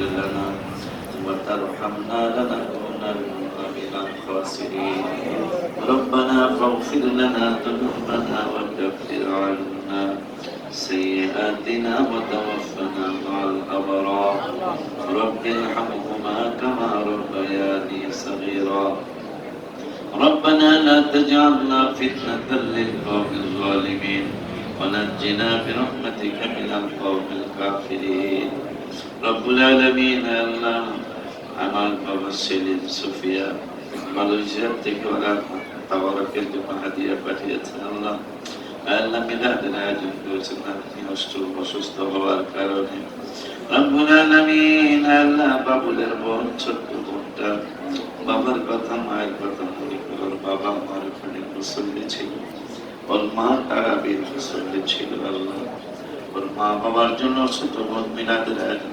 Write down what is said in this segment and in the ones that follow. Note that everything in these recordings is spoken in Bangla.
لنا وترحمنا من الخاسرين ربنا فاغفر لنا ذنوبنا وكفر عنا سيئاتنا وتوفنا مع الأبرار. رب ارحمهما كما ربياني صغيرا. ربنا لا تجعلنا فتنة للقوم الظالمين. ونجنا برحمتك من القوم الكافرين. রব্বুল আল্লাহ, আমার বাবা সেলিম সুফিয়া মালয়েশিয়া থেকে ওরা জন্য হাদিয়া পাঠিয়েছে। আল্লাহ আল্লাহ মিলাদের আয়োজন করেছেন, আপনি অষ্ট অসুস্থ হওয়ার কারণে। রব্বুল আল্লাহ, বাবুলের বোন ছোট্ট বোনটা বাবার কথা, মায়ের কথা মনে বাবা মার ওখানে ছিল। ওর মা তারা বীর মুসল্লি ছিল আল্লাহ। ওর মা বাবার জন্য ছোট বোন মিলাদের আয়োজন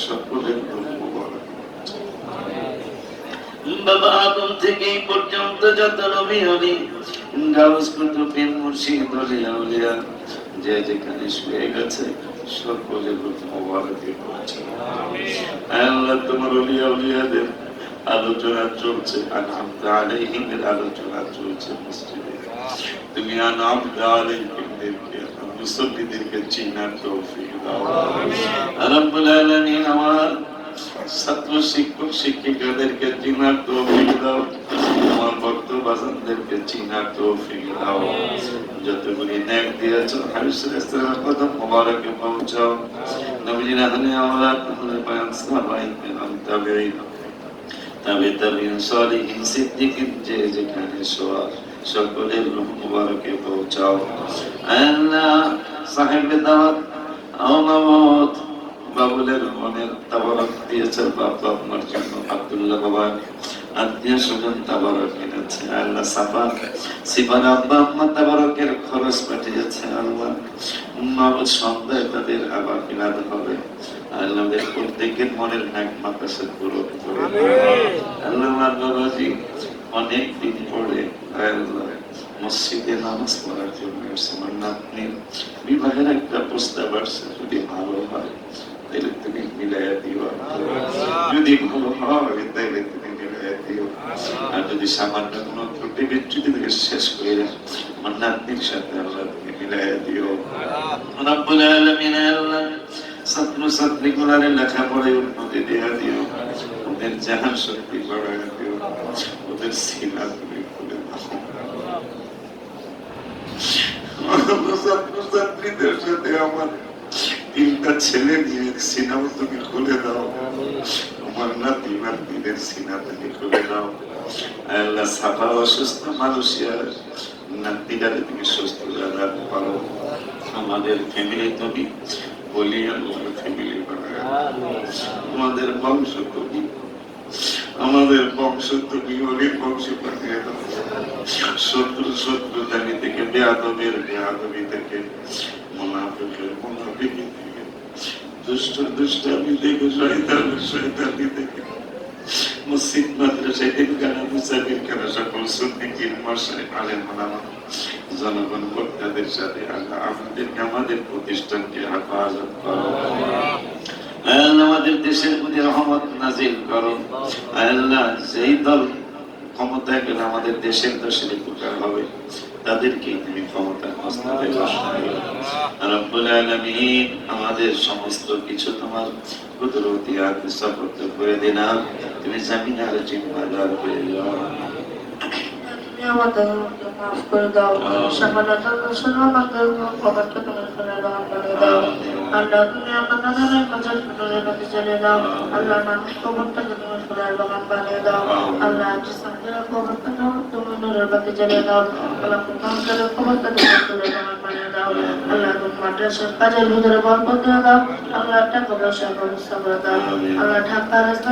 সকলের বাবা আদম থেকে এই পর্যন্ত যত নবী হলি গাউস কুতুবিন মুর্শিদ যে যেখানে শুয়ে গেছে সকলে মোবারকে পৌঁছে। আল্লাহ তোমার উলিয়াদের আলোচনা চলছে আনহামদ আলাইহিমের আলোচনা চলছে মসজিদে। তুমি আনহামদ আলাইহিমদেরকে মুসল্লিদেরকে চিনার তৌফিক দাও রব্বুল আলামিন আমার ছাত্র শিক্ষক, শিক্ষিকাদেরকে চিনার তৌফিক দাও। আমার ভক্ত বাজানদেরকে চিনার তৌফিক দাও। যতগুলি ন্যাক দিয়েছ হাবিসুল ইসলামের কথা মোবারকে পৌঁছাও। নবীজির আহলে আওলাদ আহলে বায়ান সাহাবাই কেরাম তাবেঈন বাবুলের মনের তাবারক আপনার জন্য আব্দুল্লাহ বাবা আত্মীয় স্বজন তাবারক এনেছে। আল্লাহ সাফা সিফার আব্বা আম্মা তাবারকের খরচ পাঠিয়েছে। আল্লাহ সন্ধ্যায় তাদের আবার মিলাদ হবে। আল্লাহ আমাদের প্রত্যেকের মনের নাক মাকাশে পূরণ আল্লাহ আমার বাবাজি অনেক দিন পরে মসজিদে নামাজ পড়ার জন্য আমার নাতনির বিবাহের একটা প্রস্তাব আসছে যদি ভালো হয় তাহলে তুমি মিলাইয়া দিও। যদি ভালো হয় তাহলে তুমি মিলাইয়া দিও। আর যদি সামান্য কোনো ত্রুটি বিচ্যুতি থেকে শেষ করে আমার নাতনির সাথে আল্লাহ তুমি মিলাইয়া দিও। রব্বুল আলামিন আল্লাহ ছাত্র ছাত্রী গুলারে লেখাপড়ায় উন্নতি দেয়া দিও, ওদের জাহান শক্তি বাড়ায় দিও, ওদের সিনা তুমি খুলে ছাত্রছাত্রীদের সাথে আমার তিনটা ছেলে নিয়ে সিনেমা তুমি খুলে দাও। তোমার নাতি নাতিদের সিনা তুমি খুলে দাও। আল্লাহ সাফা অসুস্থ মানুষের নাতিটারে তুমি সুস্থ রাখতে পারো। আমাদের ফ্যামিলি তুমি বলি ফ্যামিলি আমাদের বংশ কবি আমাদের বংশ তুমি অনেক বংশ পাঠিয়ে দাও। শত্রু শত্রু জানি থেকে বেয়াদবের বেয়াদবি থেকে মুনাফিকের মুনাফিকি থেকে দুষ্ট দুষ্টামি থেকে শয়তানের শয়তানি থেকে। মসজিদ মাদ্রাসায় দিনখানা মুসাফির সকল সুন্নিকির মশাই, আলেম, ওলামা, জনগণ বক্তাদের সাথে আল্লাহ আমাদেরকে আমাদের প্রতিষ্ঠানকে হেফাজত করো আল্লাহ আমাদের দেশের প্রতি রহমত নাজিল করো আল্লাহ যেই দল ক্ষমতায় গেলে আমাদের দেশের দশের উপকার হবে। তাদেরকে তুমি ক্ষমতা মস্তাবে রব্বুল আলামিন আমাদের সমস্ত কিছু তোমার কুদরতি হাতে সাপোর্ট করে দিনা তুমি জামিন আর জিম্মাদার করে দাও। আমাদের মাফ করে দাও। সামান্য আমাদের ক্ষমাটা তুমি করে দাও। আল্লাহ, তুমি আমার নানার কাছে শুনে কাছে চলে দাও। আল্লাহ নানার কবরটাকে তুমি ফুলের বাগান বানিয়ে দাও। আল্লাহ আজ সামনের কবরটা তুমি নূরের বাতি জ্বালিয়ে দাও। আল্লাহ কুমাঙ্কের কবরটা তুমি ফুলের বাগান বানিয়ে দাও। আল্লাহ ঢাকা রাস্তা